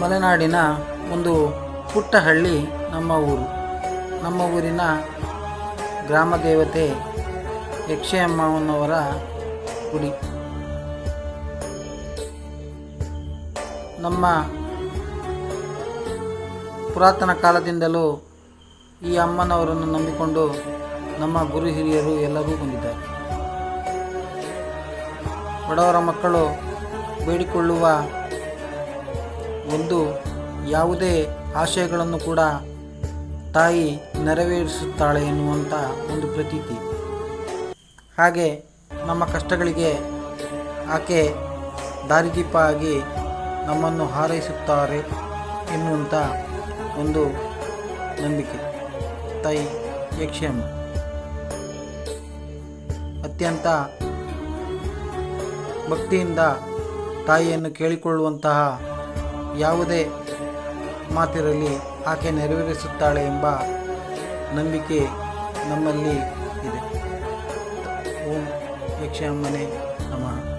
ಮಲೆನಾಡಿನ ಒಂದು ಪುಟ್ಟ ಹಳ್ಳಿ ನಮ್ಮ ಊರು. ನಮ್ಮ ಊರಿನ ಗ್ರಾಮ ದೇವತೆ ಯಕ್ಷಯಮ್ಮನವರ ಗುಡಿ. ನಮ್ಮ ಪುರಾತನ ಕಾಲದಿಂದಲೂ ಈ ಅಮ್ಮನವರನ್ನು ನಂಬಿಕೊಂಡು ನಮ್ಮ ಗುರು ಹಿರಿಯರು ಎಲ್ಲರೂ ಬಂದಿದ್ದಾರೆ. ಬಡವರ ಮಕ್ಕಳು ಬೇಡಿಕೊಳ್ಳುವ ಒಂದು ಯಾವುದೇ ಆಶಯಗಳನ್ನು ಕೂಡ ತಾಯಿ ನೆರವೇರಿಸುತ್ತಾಳೆ ಎನ್ನುವಂಥ ಒಂದು ಪ್ರತೀತಿ. ಹಾಗೆ ನಮ್ಮ ಕಷ್ಟಗಳಿಗೆ ಆಕೆ ದಾರಿದೀಪ ಆಗಿ ನಮ್ಮನ್ನು ಹಾರೈಸುತ್ತಾರೆ ಎನ್ನುವಂಥ ಒಂದು ನಂಬಿಕೆ. ತಾಯಿ ಯಕ್ಷಮ್ಮ ಅತ್ಯಂತ ಭಕ್ತಿಯಿಂದ ತಾಯಿಯನ್ನು ಕೇಳಿಕೊಳ್ಳುವಂತಹ ಯಾವುದೇ ಮಾತಿರಲಿ ಆಕೆ ನೆರವೇರಿಸುತ್ತಾಳೆ ಎಂಬ ನಂಬಿಕೆ ನಮ್ಮಲ್ಲಿ ಇದೆ. ಓಂ ಯಕ್ಷಮ್ಮನೇ ನಮಃ.